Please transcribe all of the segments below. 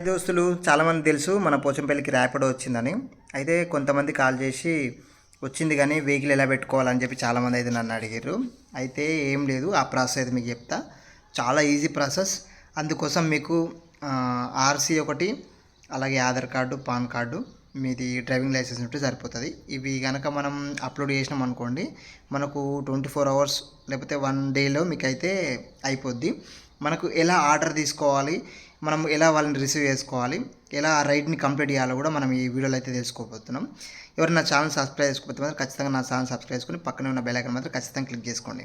దోస్తులు చాలామంది తెలుసు మన పోచంపల్లికి ర్యాపిడో వచ్చిందని. అయితే కొంతమంది కాల్ చేసి వచ్చింది కానీ వెహికల్ ఎలా పెట్టుకోవాలని చెప్పి చాలామంది అయితే నన్ను అడిగారు అయితే ఏం లేదు ఆ ప్రాసెస్ అయితే మీకు చెప్తా. చాలా ఈజీ ప్రాసెస్. అందుకోసం మీకు ఆర్సీ ఒకటి అలాగే ఆధార్ కార్డు పాన్ కార్డు మీది డ్రైవింగ్ లైసెన్స్ ఉంటే సరిపోతుంది. ఇవి కనుక మనం అప్లోడ్ చేసినాం అనుకోండి మనకు ట్వంటీ ఫోర్ అవర్స్ లేకపోతే వన్ డేలో మీకు అయితే అయిపోద్ది. మనకు ఎలా ఆర్డర్ తీసుకోవాలి మనం ఎలా వాళ్ళని రిసీవ్ చేసుకోవాలి ఎలా ఆ రైడ్ని కంప్లీట్ చేయాలో కూడా మనం ఈ వీడియోలో అయితే తెలుసుకోబోతున్నాం. ఎవరు నా ఛానల్ సబ్స్క్రైబ్ చేసుకోకపోతే మాత్రం ఖచ్చితంగా నా ఛానల్ సబ్స్క్రైబ్ చేసుకుని పక్కనే ఉన్న బెల్ ఐకన్ మాత్రం ఖచ్చితంగా క్లిక్ చేసుకోండి.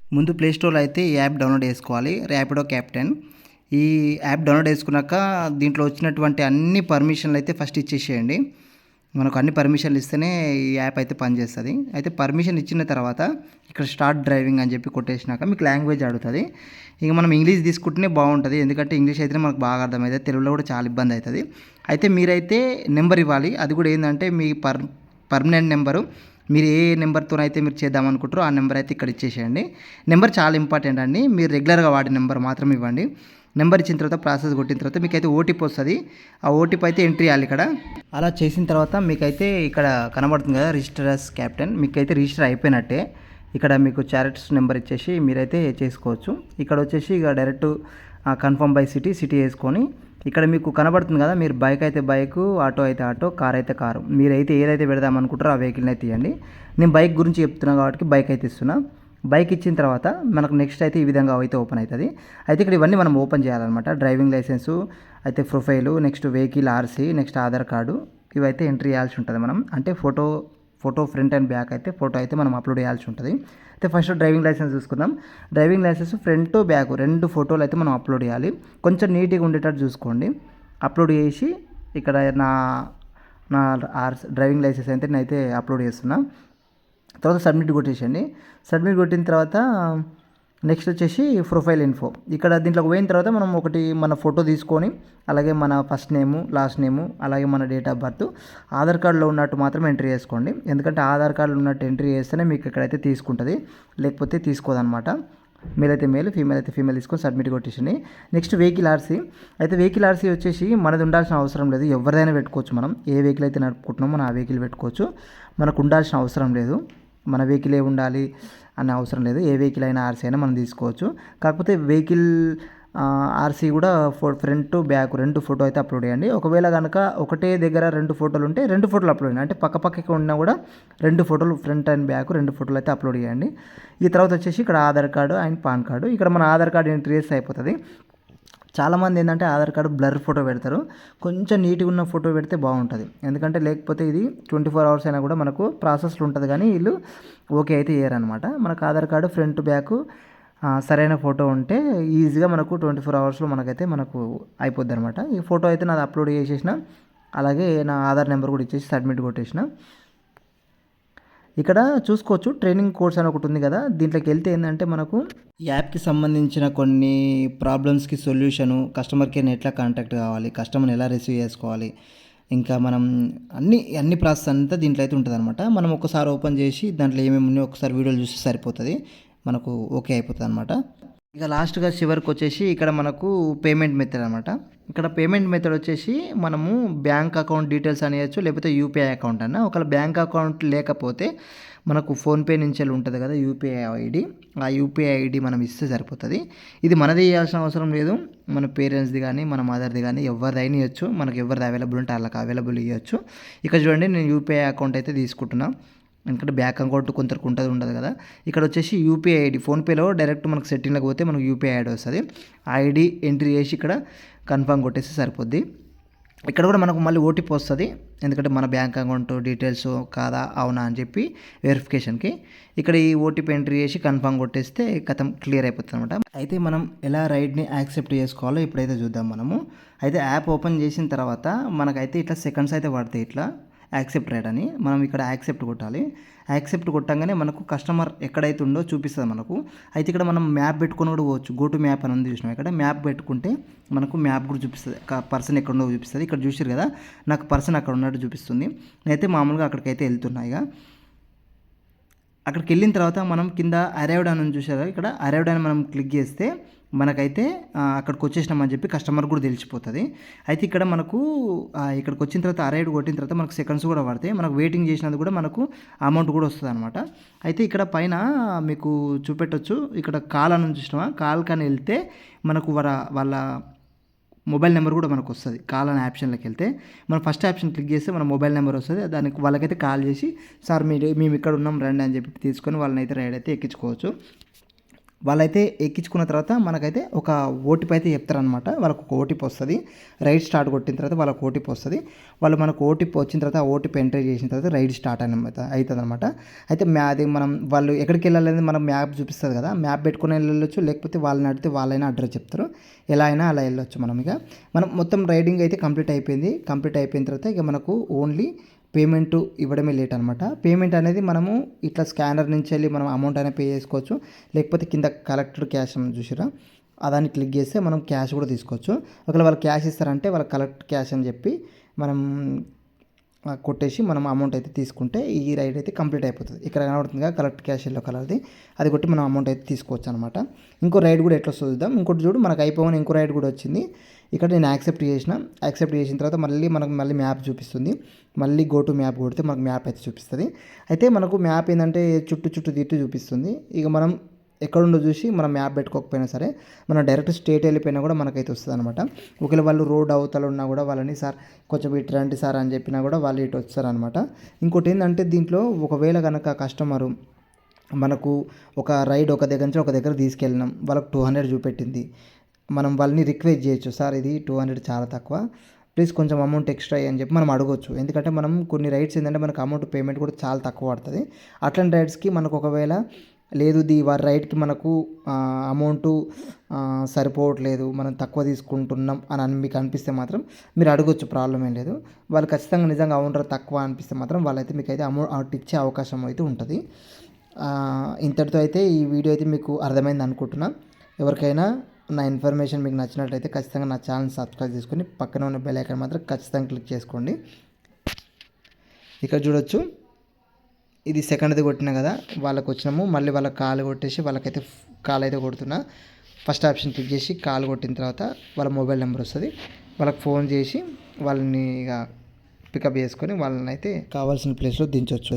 ముందు ప్లే స్టోర్లో అయితే ఈ యాప్ డౌన్లోడ్ చేసుకోవాలి ర్యాపిడో క్యాప్టెన్ ఈ యాప్ డౌన్లోడ్ చేసుకున్నాక దీంట్లో వచ్చినటువంటి అన్ని పర్మిషన్లు అయితే ఫస్ట్ ఇచ్చేసేయండి. మనకు అన్ని పర్మిషన్లు ఇస్తేనే ఈ యాప్ అయితే పనిచేస్తుంది. అయితే పర్మిషన్ ఇచ్చిన తర్వాత ఇక్కడ స్టార్ట్ డ్రైవింగ్ అని చెప్పి కొట్టేసినాక మీకు లాంగ్వేజ్ అడుగుతుంది. ఇక మనం ఇంగ్లీష్ తీసుకుంటేనే బాగుంటుంది. ఎందుకంటే ఇంగ్లీష్ అయితేనే మనకు బాగా అర్థమవుతుంది. తెలుగులో కూడా చాలా ఇబ్బంది అవుతుంది. అయితే మీరైతే నెంబర్ ఇవ్వాలి. అది కూడా ఏంటంటే మీ పర్ పర్మనెంట్ నెంబరు మీరు ఏ నెంబర్తోనైతే మీరు చేద్దాం అనుకుంటారో ఆ నెంబర్ అయితే ఇక్కడ ఇచ్చేసేయండి. నెంబర్ చాలా ఇంపార్టెంట్ అండి. మీరు రెగ్యులర్గా వాడే నెంబర్ మాత్రం ఇవ్వండి. నెంబర్ ఇచ్చిన తర్వాత ప్రాసెస్ కొట్టిన తర్వాత మీకు అయితే ఓటీపీ వస్తుంది. ఆ ఓటీపీ అయితే ఎంట్రీ చేయాలి ఇక్కడ. అలా చేసిన తర్వాత మీకైతే ఇక్కడ కనబడుతుంది కదా రిజిస్టర్ as క్యాప్టెన్. మీకైతే రిజిస్టర్ అయిపోయినట్టే. ఇక్కడ మీకు చారిటర్స్ నెంబర్ ఇచ్చేసి మీరైతే చేసుకోవచ్చు. ఇక్కడ వచ్చేసి ఇక direct confirm by city city వేసుకొని ఇక్కడ మీకు కనబడుతుంది కదా మీరు బైక్ అయితే బైక్ ఆటో అయితే ఆటో కార్ అయితే కారు. మీరైతే ఏదైతే పెడదామనుకుంటారో ఆ వెహికల్ని అయితే ఇవ్వండి నేను బైక్ గురించి చెప్తున్నా కాబట్టి బైక్ అయితే ఇస్తున్నా. బైక్ ఇచ్చిన తర్వాత మనకు నెక్స్ట్ అయితే ఈ విధంగా అయితే ఓపెన్ అవుతుంది. అయితే ఇక్కడ ఇవన్నీ మనం ఓపెన్ చేయాలన్నమాట. డ్రైవింగ్ లైసెన్సు అయితే profile next vehicle RC next Aadhaar card ఇవైతే ఎంట్రీ చేయాల్సి ఉంటుంది మనం. అంటే photo photo front and back అయితే ఫోటో అయితే మనం అప్లోడ్ చేయాల్సి ఉంటుంది. అయితే ఫస్ట్ డ్రైవింగ్ లైసెన్స్ చూసుకుందాం. డ్రైవింగ్ లైసెన్స్ ఫ్రంట్ బ్యాక్ రెండు ఫోటోలు అయితే మనం అప్లోడ్ చేయాలి. కొంచెం నీట్గా ఉండేటట్టు చూసుకోండి. అప్లోడ్ చేసి ఇక్కడ నా నా ఆర్స్ డ్రైవింగ్ లైసెన్స్ అయితే నేనైతే అప్లోడ్ చేస్తున్నా. తర్వాత సబ్మిట్ కొట్టేసేయండి. సబ్మిట్ కొట్టిన తర్వాత నెక్స్ట్ వచ్చేసి ప్రొఫైల్ ఇన్ఫో ఇక్కడ దీంట్లో పోయిన తర్వాత మనం ఒకటి మన ఫోటో తీసుకొని అలాగే మన ఫస్ట్ నేము లాస్ట్ నేము అలాగే మన డేట్ ఆఫ్ బర్త్ ఆధార్ కార్డులో ఉన్నట్టు మాత్రం ఎంట్రీ చేసుకోండి. ఎందుకంటే ఆధార్ కార్డులో ఉన్నట్టు ఎంట్రీ చేస్తేనే మీకు ఇక్కడైతే తీసుకుంటుంది. లేకపోతే తీసుకోదన్నమాట. మేల్ అయితే మేల్ ఫీమేల్ అయితే ఫీమేల్ తీసుకొని సబ్మిట్ కొట్టేసింది నెక్స్ట్ వెహికల్ ఆర్సీ అయితే వెహికల్ ఆర్సీ వచ్చేసి మనది ఉండాల్సిన అవసరం లేదు. ఎవరిదైనా పెట్టుకోవచ్చు మనం. ఏ వెహికల్ అయితే నడుపుకుంటున్నామో మనం ఆ వెహికల్ పెట్టుకోవచ్చు. మనకు ఉండాల్సిన అవసరం లేదు. మన వెహికలే ఉండాలి అనే అవసరం లేదు. ఏ వెహికల్ అయినా ఆర్సీ అయినా మనం తీసుకోవచ్చు. కాకపోతే వెహికల్ ఆర్సీ కూడా ఫో ఫ్రంట్ బ్యాక్ రెండు ఫోటో అయితే అప్లోడ్ చేయండి. ఒకవేళ కనుక ఒకటే దగ్గర రెండు ఫోటోలు ఉంటే రెండు ఫోటోలు అప్లోడ్ చేయండి. అంటే పక్క పక్కకి ఉన్నా కూడా రెండు ఫోటోలు ఫ్రంట్ అండ్ బ్యాక్ రెండు ఫోటోలు అయితే అప్లోడ్ చేయండి. ఈ తర్వాత వచ్చేసి ఇక్కడ Aadhaar card and PAN card. ఇక్కడ మన ఆధార్ కార్డు ఎంట్రీ చేస్తే అయిపోతుంది. చాలామంది ఏంటంటే ఆధార్ కార్డు బ్లర్ ఫోటో పెడతారు. కొంచెం నీట్గా ఉన్న ఫోటో పెడితే బాగుంటుంది. ఎందుకంటే లేకపోతే ఇది ట్వంటీ ఫోర్ అవర్స్ అయినా కూడా మనకు ప్రాసెస్లో ఉంటుంది కానీ వీళ్ళు ఓకే అయితే చేయరనమాట మనకు ఆధార్ కార్డు ఫ్రంట్ బ్యాక్ సరైన ఫోటో ఉంటే ఈజీగా మనకు ట్వంటీ ఫోర్ అవర్స్లో మనకైతే మనకు అయిపోద్ది అనమాట ఈ ఫోటో అయితే నాది అప్లోడ్ చేసేసిన అలాగే నా ఆధార్ నెంబర్ కూడా ఇచ్చేసి సబ్మిట్ కొట్టేసిన. ఇక్కడ చూసుకోవచ్చు ట్రైనింగ్ కోర్స్ అని ఒకటి ఉంది కదా. దీంట్లోకి వెళ్తే ఏంటంటే మనకు యాప్కి సంబంధించిన కొన్ని ప్రాబ్లమ్స్కి సొల్యూషను కస్టమర్ కేర్ని ఎట్లా కాంటాక్ట్ కావాలి కస్టమర్ని ఎలా రిసీవ్ చేసుకోవాలి ఇంకా మనం అన్ని అన్ని ప్రాసెస్ అంతా దీంట్లో అయితే ఉంటుంది అనమాట మనం ఒకసారి ఓపెన్ చేసి దాంట్లో ఏమేమి ఉన్నాయో ఒకసారి వీడియోలు చూస్తే సరిపోతుంది. మనకు ఓకే అయిపోతుంది అనమాట ఇక లాస్ట్గా చివరికి వచ్చేసి ఇక్కడ మనకు పేమెంట్ మెథడ్ అనమాట ఇక్కడ పేమెంట్ మెథడ్ వచ్చేసి మనము బ్యాంక్ అకౌంట్ డీటెయిల్స్ అనేయచ్చు లేకపోతే యూపీఐ అకౌంట్ అన్న. ఒకవేళ బ్యాంక్ అకౌంట్ లేకపోతే మనకు ఫోన్పే నుంచి వెళ్ళి ఉంటుంది కదా యూపీఐ ఐడి. ఆ యూపీఐ ఐడి మనం ఇస్తే సరిపోతుంది. ఇది మనది ఇవ్వాల్సిన అవసరం లేదు. మన పేరెంట్స్ది కానీ మన మదర్ది కానీ ఎవరిదైనా ఇవ్వచ్చు మనకు ఎవరిది అవైలబుల్ ఉంటే వాళ్ళకి అవైలబుల్ ఇవ్వచ్చు ఇక్కడ చూడండి నేను యూపీఐ అకౌంట్ అయితే తీసుకుంటున్నాను ఎందుకంటే బ్యాంక్ అకౌంట్ కొందరికి ఉంటుంది ఉండదు కదా. ఇక్కడ వచ్చేసి యూపీఐ ఐడి ఫోన్పేలో డైరెక్ట్ మనకు సెట్టింగ్లోకి పోతే మనకు యూపీఐ ఐడి వస్తుంది. ఐడి ఎంట్రీ చేసి ఇక్కడ కన్ఫర్మ్ కొట్టేస్తే సరిపోద్ది. ఇక్కడ కూడా మనకు మళ్ళీ ఓటీపీ వస్తుంది ఎందుకంటే మన బ్యాంక్ అకౌంట్ డీటెయిల్స్ కాదా అవునా అని చెప్పి వెరిఫికేషన్కి ఇక్కడ ఈ ఓటీపీ ఎంట్రీ చేసి కన్ఫర్మ్ కొట్టేస్తే కథం క్లియర్ అయిపోతుంది అనమాట అయితే మనం ఎలా రైడ్ని యాక్సెప్ట్ చేసుకోవాలో ఇప్పుడైతే చూద్దాం మనము. అయితే యాప్ ఓపెన్ చేసిన తర్వాత మనకైతే ఇట్లా సెకండ్స్ అయితే పడతాయి ఇట్లా. యాక్సెప్ట్ రేట్ అని మనం ఇక్కడ యాక్సెప్ట్ కొట్టాలి. యాక్సెప్ట్ కొట్టంగానే మనకు కస్టమర్ ఎక్కడైతే ఉందో చూపిస్తుంది మనకు. అయితే ఇక్కడ మనం మ్యాప్ పెట్టుకుని కూడా పోవచ్చు. గో టు మ్యాప్ అని ఉంది చూసినాం ఇక్కడ మ్యాప్ పెట్టుకుంటే మనకు మ్యాప్ కూడా చూపిస్తుంది. పర్సన్ ఎక్కడ ఉండో చూపిస్తుంది. ఇక్కడ చూసారు కదా? నాకు పర్సన్ అక్కడ ఉన్నట్టు చూపిస్తుంది. నేనైతే మామూలుగా అక్కడికైతే వెళ్తున్నా ఇక. అక్కడికి వెళ్ళిన తర్వాత మనం కింద అరైవ్డ్ అని ఉంది చూసారా? ఇక్కడ అరైవ్డ్ అని మనం క్లిక్ చేస్తే మనకైతే అక్కడికి వచ్చేసినామని చెప్పి కస్టమర్ కూడా తెలిసిపోతుంది. అయితే ఇక్కడ మనకు ఇక్కడికి వచ్చిన తర్వాత ఆ కొట్టిన తర్వాత మనకు సెకండ్స్ కూడా పడతాయి. మనకు వెయిటింగ్ చేసినందుకు కూడా మనకు అమౌంట్ కూడా వస్తుంది అనమాట అయితే ఇక్కడ పైన మీకు చూపెట్టొచ్చు. ఇక్కడ కాల్ అని చూసినామా కాల్ కానీ వెళ్తే మనకు వాళ్ళ వాళ్ళ మొబైల్ నెంబర్ కూడా మనకు వస్తుంది. కాల్ అనే ఆప్షన్లోకి వెళ్తే. మనం ఫస్ట్ ఆప్షన్ క్లిక్ చేస్తే మన మొబైల్ నెంబర్ వస్తుంది. దానికి వాళ్ళకైతే కాల్ చేసి సార్ మీరు మేము ఇక్కడ ఉన్నాం రండి అని చెప్పి తీసుకొని వాళ్ళని అయితే రైడ్ అయితే ఎక్కించుకోవచ్చు. వాళ్ళైతే ఎక్కించుకున్న తర్వాత మనకైతే ఒక ఓటీపీ అయితే చెప్తారనమాట వాళ్ళకు ఒక ఓటీపీ వస్తుంది. రైడ్ స్టార్ట్ కొట్టిన తర్వాత వాళ్ళకి ఓటీపీ వస్తుంది. వాళ్ళు మనకు ఓటీపీ వచ్చిన తర్వాత ఆ ఓటీపీ ఎంటర్ చేసిన తర్వాత రైడ్ స్టార్ట్ అనమాట అవుతుంది అనమాట అయితే మ్యా అది మనం వాళ్ళు ఎక్కడికి వెళ్ళాలనేది మనం మ్యాప్ చూపిస్తుంది కదా. మ్యాప్ పెట్టుకుని వెళ్ళొచ్చు లేకపోతే వాళ్ళని అడిగితే వాళ్ళైనా అడ్రస్ చెప్తారు. ఎలా అయినా అలా వెళ్ళొచ్చు మనం ఇక. మనం మొత్తం రైడింగ్ అయితే కంప్లీట్ అయిపోయింది. కంప్లీట్ అయిపోయిన తర్వాత ఇక మనకు ఓన్లీ పేమెంట్ ఇవ్వడమే లేట్ అనమాట పేమెంట్ అనేది మనము ఇట్లా స్కానర్ నుంచి వెళ్ళి మనం అమౌంట్ అనేది పే చేసుకోవచ్చు. లేకపోతే కింద కలెక్టర్ క్యాష్ అని చూసిరా అదాన్ని క్లిక్ చేస్తే మనం క్యాష్ కూడా తీసుకోవచ్చు. ఒకవేళ వాళ్ళు క్యాష్ ఇస్తారంటే వాళ్ళు కలెక్ట్ క్యాష్ అని చెప్పి మనం కొట్టేసి మనం అమౌంట్ అయితే తీసుకుంటే ఈ రైడ్ అయితే కంప్లీట్ అయిపోతుంది. ఇక్కడ కనబడుతుంది కదా కలెక్ట్ క్యాష్ ఎల్లో కలర్ది అది కొట్టి మనం అమౌంట్ అయితే తీసుకోవచ్చు అనమాట ఇంకో రైడ్ కూడా ఎట్లా చూద్దాం. ఇంకోటి చూడు మనకు అయిపోయిన ఇంకో రైడ్ కూడా వచ్చింది. ఇక్కడ నేను యాక్సెప్ట్ చేసిన. యాక్సెప్ట్ చేసిన తర్వాత మళ్ళీ మనకు మళ్ళీ మ్యాప్ చూపిస్తుంది. మళ్ళీ గో టు మ్యాప్ కొడితే మనకు మ్యాప్ అయితే చూపిస్తుంది. అయితే మనకు మ్యాప్ ఏంటంటే చుట్టూ చుట్టూ తిట్టు చూపిస్తుంది. ఇక మనం ఎక్కడుండో చూసి మనం మ్యాప్ పెట్టుకోకపోయినా సరే మనం డైరెక్ట్ స్టేట్ వెళ్ళిపోయినా కూడా మనకైతే వస్తుంది అనమాట ఒకవేళ వాళ్ళు రోడ్ అవతల ఉన్నా కూడా వాళ్ళని సార్ కొంచెం ఇటు రండి సార్ అని చెప్పినా కూడా వాళ్ళు ఇటు వస్తారనమాట ఇంకోటి ఏంటంటే దీంట్లో ఒకవేళ కనుక కస్టమరు మనకు ఒక రైడ్ ఒక దగ్గర నుంచి ఒక దగ్గర తీసుకెళ్ళినాం వాళ్ళకు టూ హండ్రెడ్ చూపెట్టింది మనం వాళ్ళని రిక్వెస్ట్ చేయొచ్చు సార్ ఇది టూ హండ్రెడ్ చాలా తక్కువ ప్లీజ్ కొంచెం అమౌంట్ ఎక్స్ట్రా అని చెప్పి మనం అడగొచ్చు. ఎందుకంటే మనం కొన్ని రైడ్స్ ఏంటంటే మనకు అమౌంట్ పేమెంట్ కూడా చాలా తక్కువ పడుతుంది. అట్లాంటి రైడ్స్కి మనకు ఒకవేళ లేదు ది వారి రైడ్కి మనకు అమౌంట్ సరిపోవట్లేదు మనం తక్కువ తీసుకుంటున్నాం అని అని మీకు అనిపిస్తే మాత్రం మీరు అడగొచ్చు ప్రాబ్లం ఏం లేదు. వాళ్ళు ఖచ్చితంగా నిజంగా అమౌంట్ తక్కువ అనిపిస్తే మాత్రం వాళ్ళైతే మీకు అయితే అమౌంట్ ఇచ్చే అవకాశం అయితే ఉంటుంది. ఇంతటితో అయితే ఈ వీడియో అయితే మీకు అర్థమైంది అనుకుంటున్నా. ఎవరికైనా నా ఇన్ఫర్మేషన్ మీకు నచ్చినట్లయితే ఖచ్చితంగా నా ఛానల్ సబ్స్క్రైబ్ చేసుకొని పక్కన ఉన్న బెల్ ఐకాన్ మాత్రం ఖచ్చితంగా క్లిక్ చేసుకోండి. ఇక్కడ చూడొచ్చు. ఇది సెకండ్ది కొట్టినా కదా వాళ్ళకి వచ్చినాము మళ్ళీ వాళ్ళకి కాలు కొట్టేసి వాళ్ళకైతే కాల్ అయితే కొడుతున్నా. ఫస్ట్ ఆప్షన్ క్లిక్ చేసి కాల్ కొట్టిన తర్వాత వాళ్ళ మొబైల్ నెంబర్ వస్తుంది. వాళ్ళకి ఫోన్ చేసి వాళ్ళని ఇక పికప్ చేసుకొని వాళ్ళని అయితే కావాల్సిన ప్లేస్లో దించవచ్చు